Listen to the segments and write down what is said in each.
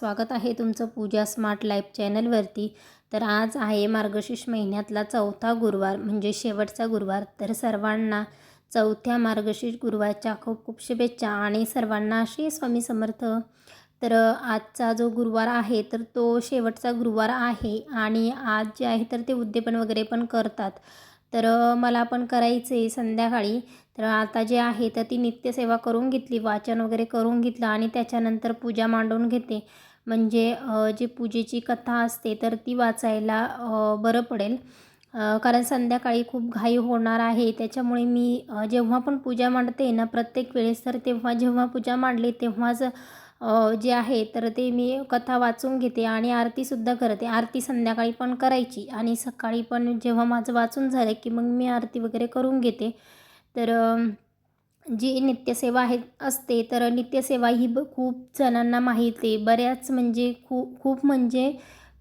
स्वागत आहे तुमचं पूजा स्मार्ट लाईफ चॅनलवरती. तर आज आहे मार्गशीर्ष महिन्यातला चौथा गुरुवार म्हणजे शेवटचा गुरुवार. तर सर्वांना चौथ्या मार्गशीर्ष गुरुवारच्या खूप खूप शुभेच्छा आणि सर्वांना श्री स्वामी समर्थ. तर आजचा जो गुरुवार आहे तर तो शेवटचा गुरुवार आहे आणि आज जे आहे तर ते उद्यापन वगैरे पण करतात. तर मला पण करायचं आहे संध्याकाळी. तर आता जे आहे तर ती नित्यसेवा करून घेतली वाचन वगैरे करून घेतलं आणि त्याच्यानंतर पूजा मांडून घेते. म्हणजे जी पूजेची कथा असते तर ती वाचायला बरं पडेल. कारण संध्याकाळी खूप घाई होणार आहे. त्याच्यामुळे मी जेव्हा पण पूजा मांडते ना प्रत्येक वेळेस तर तेव्हा जेव्हा पूजा मांडली तेव्हाच जे आहे तर ते मी कथा वाचून घेते आणि आरतीसुद्धा करते. आरती संध्याकाळी पण करायची आणि सकाळी पण जेव्हा माझं वाचून झालं की मग मी आरती वगैरे करून घेते. तर जी नित्यसेवा आहे असते तर नित्यसेवा ही ब खूप जणांना माहिती आहे. बऱ्याच म्हणजे खूप खूप म्हणजे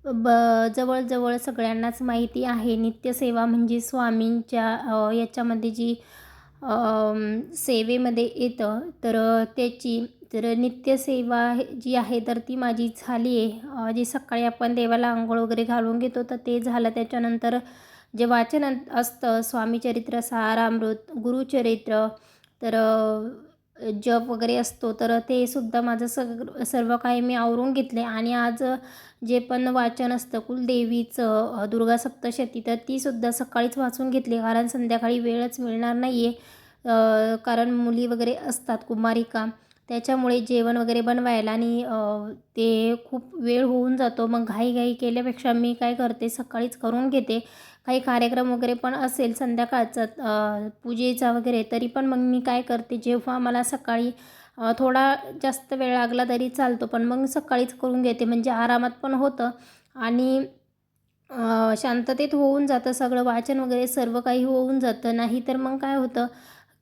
ब जवळजवळ सगळ्यांनाच माहिती आहे. नित्यसेवा म्हणजे स्वामींच्या याच्यामध्ये जी सेवेमध्ये येतं तर त्याची तर नित्यसेवा जी आहे तर ती माझी झाली आहे. जी सकाळी आपण देवाला आंघोळ वगैरे घालून घेतो तर ते झालं. त्याच्यानंतर जे वाचन असतं स्वामीचरित्र सारामृत गुरुचरित्र तर जप वगैरे असतो तर ते सुद्धा माझं सग सर्व काही मी आवरून घेतले. आणि आज जे पण वाचन असतं कुलदेवीचं दुर्गा सप्तशती तर तीसुद्धा सकाळीच वाचून घेतली. कारण संध्याकाळी वेळच मिळणार नाही आहे कारण मुली वगैरे असतात कुमारिका. त्याच्यामुळे जेवण वगैरे बनवायला आणि ते खूप वेळ होऊन जातो. मग घाईघाई केल्यापेक्षा मी काय करते सकाळीच करून घेते. काही कार्यक्रम वगैरे पण असेल संध्याकाळचा पूजेचा वगैरे तरी पण मग मी काय करते जेव्हा मला सकाळी थोडा जास्त वेळ लागला तरी चालतो. पण मग सकाळीच करून घेते. म्हणजे आरामात पण होतं आणि शांततेत होऊन जातं. सगळं वाचन वगैरे सर्व काही होऊन जातं. नाही तर मग काय होतं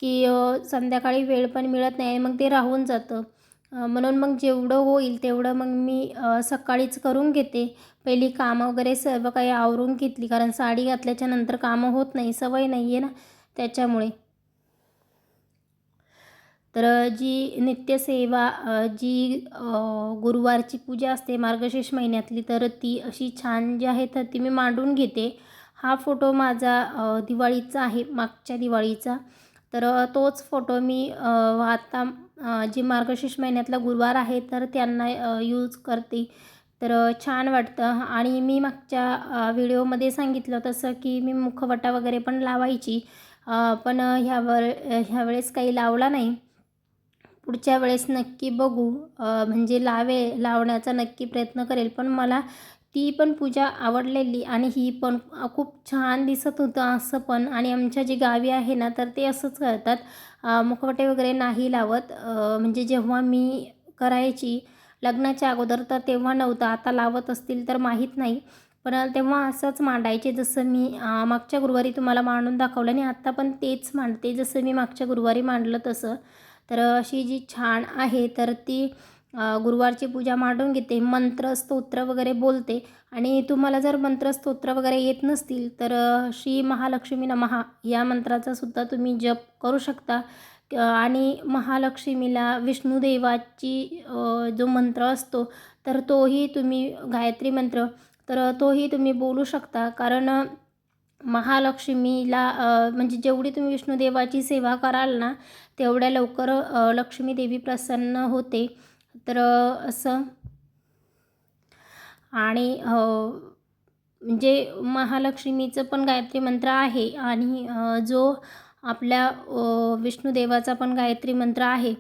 की संध्याकाळी वेळ पण मिळत नाही मग ते राहून जातं. म्हणून मग जेवढं होईल तेवढं मग मी सकाळीच करून घेते. पहिली कामं वगैरे सर्व काही आवरून घेतली कारण साडी घातल्याच्या नंतर कामं होत नाही सवय नाही आहे ना त्याच्यामुळे. तर जी नित्यसेवा जी गुरुवारची पूजा असते मार्गशीर्ष महिन्यातली तर ती अशी छान जी आहे तर ती मी मांडून घेते. हा फोटो माझा दिवाळीचा आहे मागच्या दिवाळीचा. तर तोच फोटो मी आत्ता जी मार्गशीर्ष महिन्यातला गुरुवार आहे तर त्यांना यूज करते. तर छान वाटतं. आणि मी मागच्या व्हिडिओमध्ये सांगितलं तसं की मी मुखवटा वगैरे पण लावायची. पण ह्यावर ह्यावेळेस काही लावला नाही. पुढच्या वेळेस नक्की बघू. म्हणजे लावे लावण्याचा नक्की प्रयत्न करेल. पण मला ती पण पूजा आवडलेली आणि ही पण खूप छान दिसत होतं असं पण. आणि आमच्या जी गावी आहे ना तर ते असंच करतात. मुखवटे वगैरे नाही लावत. म्हणजे जेव्हा मी करायची लग्नाच्या अगोदर तर तेव्हा नव्हतं. आता लावत असतील तर माहीत नाही. पण तेव्हा असंच मांडायचे जसं मी मागच्या गुरुवारी तुम्हाला मांडून दाखवलं आणि आत्ता पण तेच मांडते जसं मी मागच्या गुरुवारी मांडलं तसं. तर अशी जी छान आहे तर ती गुरुवारची पूजा मांडून घेते मंत्र स्तोत्र वगैरे बोलते. आणि तुम्हाला जर मंत्र स्तोत्र वगैरे येत नसतील तर श्री महालक्ष्मी नमहा या मंत्राचा सुद्धा तुम्ही जप करू शकता. आणि महालक्ष्मीला विष्णुदेवाची जो मंत्र असतो तर तोही तुम्ही गायत्री मंत्र तर तोही तुम्ही बोलू शकता. कारण महालक्ष्मीला म्हणजे जेवढी तुम्ही विष्णुदेवाची सेवा कराल ना तेवढ्या लवकर लक्ष्मी देवी प्रसन्न होते. तर असं. आणि म्हणजे महालक्ष्मीचं पण गायत्री मंत्र आहे आणि जो आपल्या विष्णुदेवाचा पण गायत्री मंत्र आहे.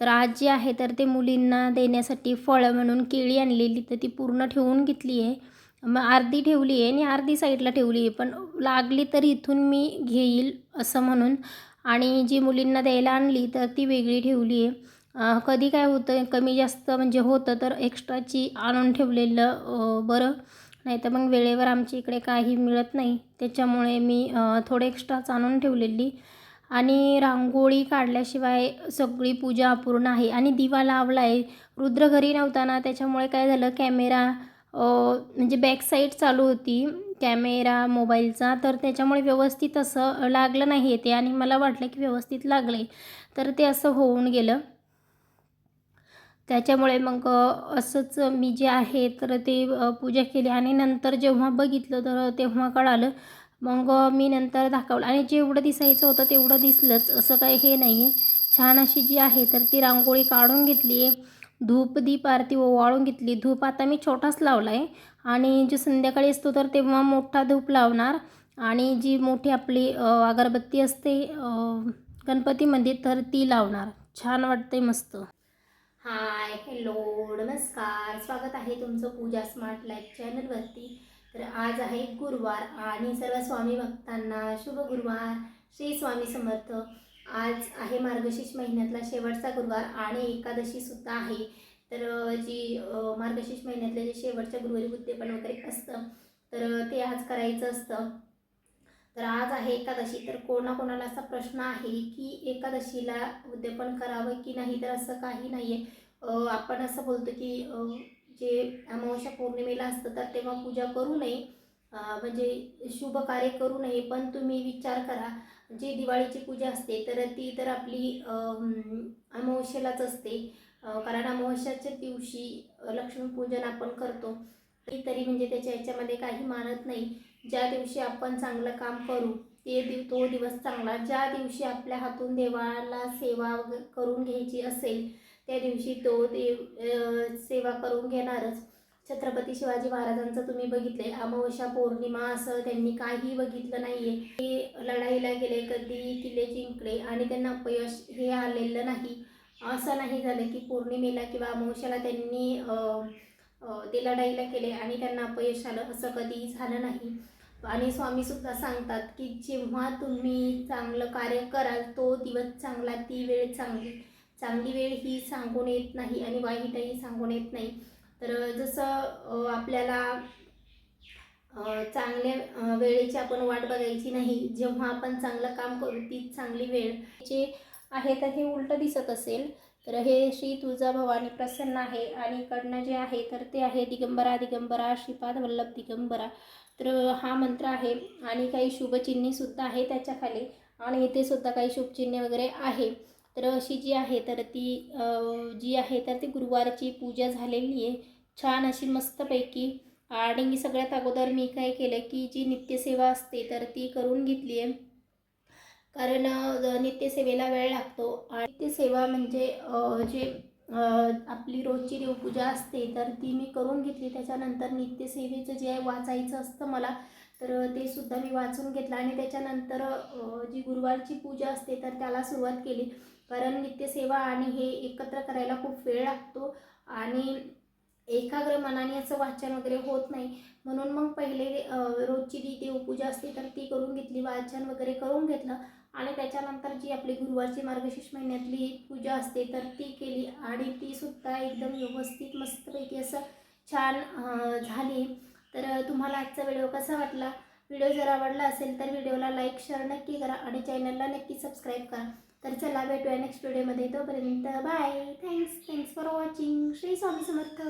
तर आज जे आहे तर ते मुलींना देण्यासाठी फळं म्हणून केळी आणलेली तर ती पूर्ण ठेवून घेतली आहे. मग अर्धी ठेवली आहे आणि अर्धी साईडला ठेवली आहे पण लागली तर इथून मी घेईल असं म्हणून. आणि जी मुलींना द्यायला आणली तर ती वेगळी ठेवली आहे. कधी काय होतं कमी जास्त म्हणजे होतं तर एक्स्ट्राची आणून ठेवलेलं बरं. नाही तर मग वेळेवर आमच्या इकडे काही मिळत नाही. त्याच्यामुळे मी थोडे एक्स्ट्राच आणून ठेवलेली. आणि रांगोळी काढल्याशिवाय सगळी पूजा अपूर्ण आहे. आणि दिवा लावला आहे रुद्र घरी नव्हता ना त्याच्यामुळे काय झालं कॅमेरा म्हणजे बॅक साईड चालू होती. कॅमेरा मोबाईलचा. तर त्याच्यामुळे व्यवस्थित असं लागलं नाही ते. आणि मला वाटलं की व्यवस्थित लागले तर ते असं होऊन गेलं. त्याच्यामुळे मग असंच मी जे आहे तर ते पूजा केली. आणि नंतर जेव्हा बघितलं तर तेव्हा कळालं मग मी नंतर दाखवलं. आणि जेवढं दिसायचं होतं तेवढं दिसलंच. असं काही हे नाही आहे छान अशी जी आहे तर ती रांगोळी काढून घेतली आहे. धूप दीप आरती ओवाळून घेतली. धूप आता मी छोटाच लावला आहे आणि जो संध्याकाळी असतो तर तेव्हा मोठा धूप लावणार. आणि जी मोठी आपली अगरबत्ती असते गणपतीमध्ये तर ती लावणार. छान वाटते मस्त. हाय हॅलो नमस्कार. स्वागत आहे तुमचं पूजा स्मार्ट लाईफ चॅनलवरती. तर आज आहे गुरुवार आणि सर्व स्वामी भक्तांना शुभ गुरुवार. श्री स्वामी समर्थ. आज आहे मार्गशीर्ष महिन्यातला शेवटचा गुरुवार आणि एकादशीसुद्धा आहे. तर जी मार्गशीर्ष महिन्यातल्या जे शेवटच्या गुरुवारी उद्यापन वगैरे असतं तर ते आज करायचं असतं. तर आज आहे एकादशी. तर कोणाकोणाला असा प्रश्न आहे की एकादशीला उद्यापन करावं की नाही तर असं काही नाही आहे आपण असं बोलतो की जे अमावस्या पौर्णिमेला असतं तर तेव्हा पूजा करू नये. म्हणजे शुभ कार्य करू नये. पण तुम्ही विचार करा जी दिवाळीची पूजा असते तर ती तर आपली अमावस्येलाच असते. कारण अमावस्याच्या दिवशी लक्ष्मीपूजन आपण करतो. तरी म्हणजे त्याच्या याच्यामध्ये काही मानत नाही. ज्या दिवशी आपण चांगलं काम करू ते दिव तो दिवस चांगला. ज्या दिवशी आपल्या हातून देवाला सेवा करून घ्यायची असेल त्या दिवशी तो देव सेवा करून घेणारच. छत्रपती शिवाजी महाराजांचं तुम्ही बघितलंय. अमावस्या पौर्णिमा असं त्यांनी काही बघितलं नाही आहे ते लढाईला गेले कधी किल्ले जिंकले आणि त्यांना अपयश हे आलेलं नाही. असं नाही झालं की पौर्णिमेला किंवा अमावस्याला त्यांनी अ, ते केले आणि त्यांना अपयश आलं. असं कधीही झालं नाही. आणि स्वामीसुद्धा सांगतात की जेव्हा तुम्ही चांगलं कार्य कराल तो दिवस चांगला ती वेळ चांगली. चांगली वेळ ही सांगून येत नाही आणि वाईटही सांगून येत नाही. तर जसं आपल्याला चांगल्या वेळेची आपण वाट बघायची नाही जेव्हा आपण चांगलं काम करू तीच चांगली वेळ जे आहे तर हे उलटं दिसत असेल. तर हे श्री तुळजा भवानी प्रसन्न आहे आणि इकडनं जे आहे तर ते आहे दिगंबरा दिगंबरा श्रीपाद वल्लभ दिगंबरा. तर हा मंत्र आहे आणि काही शुभचिन्हेसुद्धा आहे त्याच्याखाली आणि इथे सुद्धा काही शुभचिन्हे वगैरे आहे. तर अशी जी आहे तर ती जी आहे तर ती गुरुवारची पूजा झालेली आहे. छान अशी मस्तपैकी आणि सगळ्यात अगोदर मी काय केलं की जी नित्यसेवा असते तर ती करून घेतली आहे. कारण नित्यसेवेला वेळ लागतो. आणि नित्यसेवा म्हणजे जे आपली रोजची देवपूजा असते तर ती मी करून घेतली. त्याच्यानंतर नित्यसेवेचं जे आहे वाचायचं असतं मला तर ते सुद्धा मी वाचून घेतलं. आणि त्याच्यानंतर जी गुरुवारची पूजा असते तर त्याला सुरुवात केली. कारण नित्यसेवा आणि हे एकत्र करायला खूप वेळ लागतो. आणि एकाग्र मनाने असं वाचन वगैरे होत नाही. म्हणून मग पहिले रोजची जी देवपूजा असते तर ती करून घेतली. वाचन वगैरे करून घेतलं. आणि त्याच्यानंतर जी आपली गुरुवारची मार्गशीर्ष महिन्यातली पूजा असते तर ती केली आणि ती सुद्धा एकदम व्यवस्थित मस्तपैकी असं छान झाली. तर तुम्हाला आजचा व्हिडिओ कसा वाटला? व्हिडिओ जर आवडला असेल तर व्हिडिओला लाईक शेअर नक्की करा आणि चॅनलला नक्की सबस्क्राईब करा. तर चला भेटूया नेक्स्ट व्हिडिओमध्ये तोपर्यंत bye. Thanks thanks for watching Shri Swami Samarth.